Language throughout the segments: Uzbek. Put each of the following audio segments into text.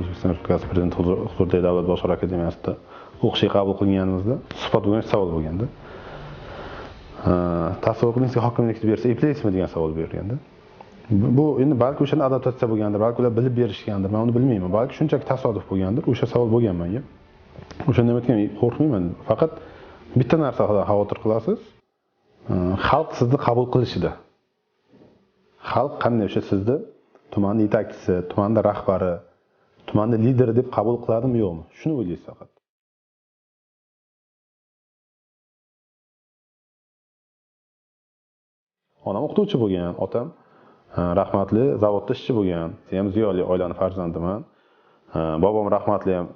o'zbekiston respublikasi prezidenti huzuridagi davlat boshqaruv akademiyasida o'qishga qabul qilinganimizda suhbat bo'lgan savol bo'lganda e, tasavvur qilingizki hokimlikni bersa eplaysizmi degan savol berilganda bu endi balki o'shanda adaptatsiya bo'lgandir balki ular bilib berishgandir man uni bilmayman balki shunchaki tasodif bo'lgandir o'sha savol bo'lgan manga. O'shanda men aytgan qo'rqmayman faqat bitta narsadan xavotir qilasiz e, xalq sizni qabul qilishida. Xalq qanday o'sha sizni tumanni yetakchisi tumanni rahbari tumanni lideri deb qabul qiladimi yo'qmi? Shuni o'ylaysiz faqat. Onam o'qituvchi bo'lgan otam rahmatli zavodda ishchi bo'lgan. Men ham ziyoli oilani farzandiman. Bobom rahmatli ham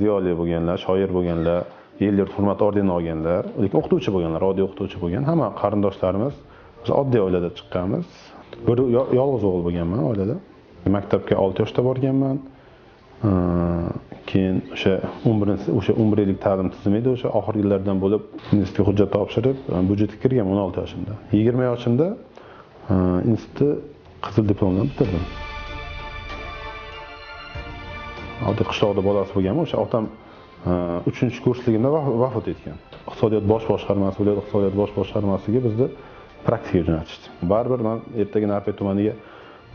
ziyoli bo'lganlar shoir bo'lganlar el yurt hurmat ordenini olganlar lekin o'qituvchi bo'lganlar oddiy o'qituvchi bo'lgan hamma qarindoshlarimiz biz oddiy oilada chiqqanmiz. Bir yolg'iz o'g'il bo'lganman oilada. Maktabga olti yoshda borganman. Keyin o'sha o'n birinchi o'sha o'n bir yillik ta'lim tizimi edi o'sha oxirgi yillardan bo'lib institutga hujjat topshirib byudjetga kirgan o'n olti yoshimda. Yigirma yoshimda institutni qizil diplom bilan bitirdim. Oddiy qishloqda bolasi bo'lganman o'sha otam uchinchi kursligimda vafot etgan. Iqtisodiyot bosh boshqarmasi viloyat iqtisodiyot bosh boshqarmasiga bizni praktikaga jo'natishdi. Baribir man ertaga narpay tumaniga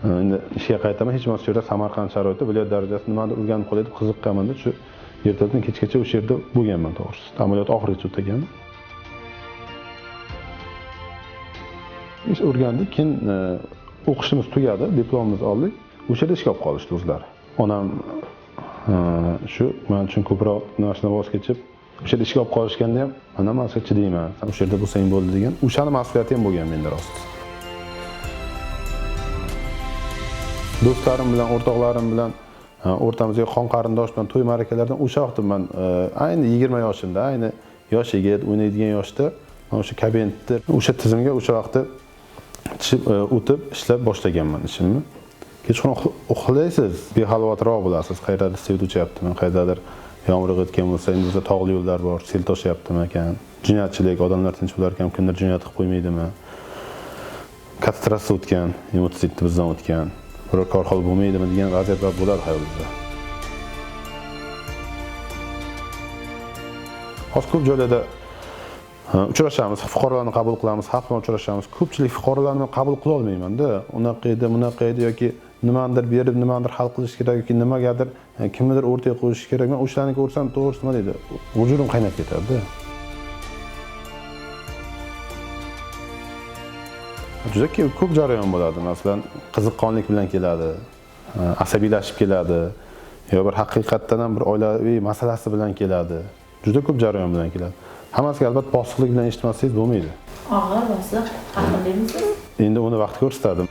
endi ishga qaytaman hech bo'lmasa shu yerda samarqand sharoiti viloyat darajasida nimadir o'rganib qolay deb qiziqqanman shu ertadan kechgacha o'sha yerda bo'lganman to'g'risi. Amaliyot oxirigacha o'taganman ish o'rgandik keyin e, o'qishimiz tugadi diplomimizni oldik. O'sha yerda ishga olib qolishdi o'zlari. Onam e, shu man uchun ko'proq narsadan voz kechib o'sha yerda ishga olib qolishganda ham mana man chidayman san o'sha yerda bo'lsang bo'ldi degan. O'shani mas'uliyati ham bo'lgan menda rost. Do'stlarim bilan o'rtoqlarim bilan o'rtamizdagi o'rtamizga qon qarindosh bilan to'y ma'rakalardan o'sha vaqtda man e, ayni yigirma yoshimda ayni yosh yigit o'ynaydigan yoshda man o'sha kabinetni o'sha tizimga o'sha vaqtda tushib e, o'tib ishlab boshlaganman ishimni. Kechqurun uxlaysiz behalvatroq bo'lasiz. Qayerdadir svet uchyaptimi qayerdadir yomg'ir yog'ayotgan bo'lsa endi bizda tog'li yo'llar bor sel toshyaptimi ekan? Jinoyatchilik odamlar tinch bo'larkan kimdir jinoyat qilib qo'ymaydimi? Katta trassa o'tgan mototsikletda bizdan o'tgan. Biror korxol bo'lmaydimi degan vaziyatlar bo'ladi hayotda hozir ko'p joylarda uchrashamiz fuqarolarni qabul qilamiz xalq bilan uchrashamiz. Ko'pchilik fuqarolarni qabul qila olmaymanda. Unaqa edi bunaqa edi yoki nimanidir berib nimanidir hal qilish kerak yoki nimagadir kimnidir o'rtaga qo'yish kerak. Man o'shalarniki ko'rsam to'g'risi nima deydi vujudim qaynab ketadida juda ko'p jarayon bo'ladi masalan qiziqqonlik bilan keladi e, asabiylashib keladi yo bir haqiqatdan ham bir oilaviy masalasi bilan keladi. Juda ko'p jarayon bilan keladi. Hammasiga albatta bosiqlik bilan eshitmasangiz bo'lmaydi. Og'ir bosiq aqllimisiz endi uni vaqt ko'rsatadi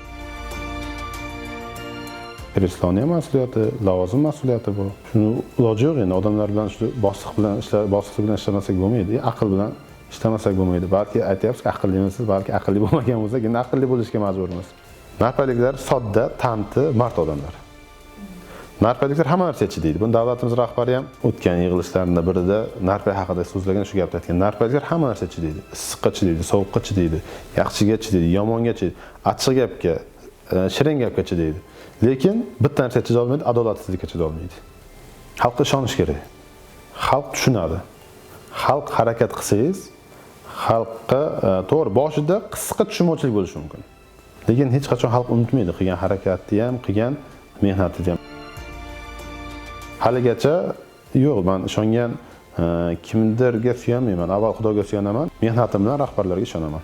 kresloni ham mas'uliyati lavozim mas'uliyati bu. Shuni iloji yo'q endi. Odamlar bilan shu bosiq bilan ishla bosiqlik bilan ishlamasak bo'lmaydi. E, aql bilan ishlamasak bo'lmaydi balki aytyapsizki aqlli emisiz balki aqlli bo'lmagan bo'lsak endi aqlli bo'lishga majburmiz narpaliklar sodda tanti mard odamlar narpaliklar hamma narsaga chidaydi buni davlatimiz rahbari ham o'tgan yig'ilishlardan birida narpay haqida so'zlagan shu gapni aytgan narpaliklar hamma narsaga chidaydi issiqqa chidaydi sovuqqa chidaydi yaxshiga chidaydi yomonga chidaydi achchiq gapga e, shirin gapga chidaydi lekin bitta narsaga chidolmaydi adolatsizlikka chidolmaydi xalqqa ishonish kerak. Xalq tushunadi. Xalq harakat qilsangiz xalqqa e, to'g'ri boshida qisqa tushunmovchilik bo'lishi mumkin. Lekin hech qachon xalq unutmaydi qilgan harakatni ham qilgan mehnatini ham. Haligacha yo'q man ishongan e, kimdirga suyanmayman avval xudoga suyanaman mehnatim bilan rahbarlarga ishonaman.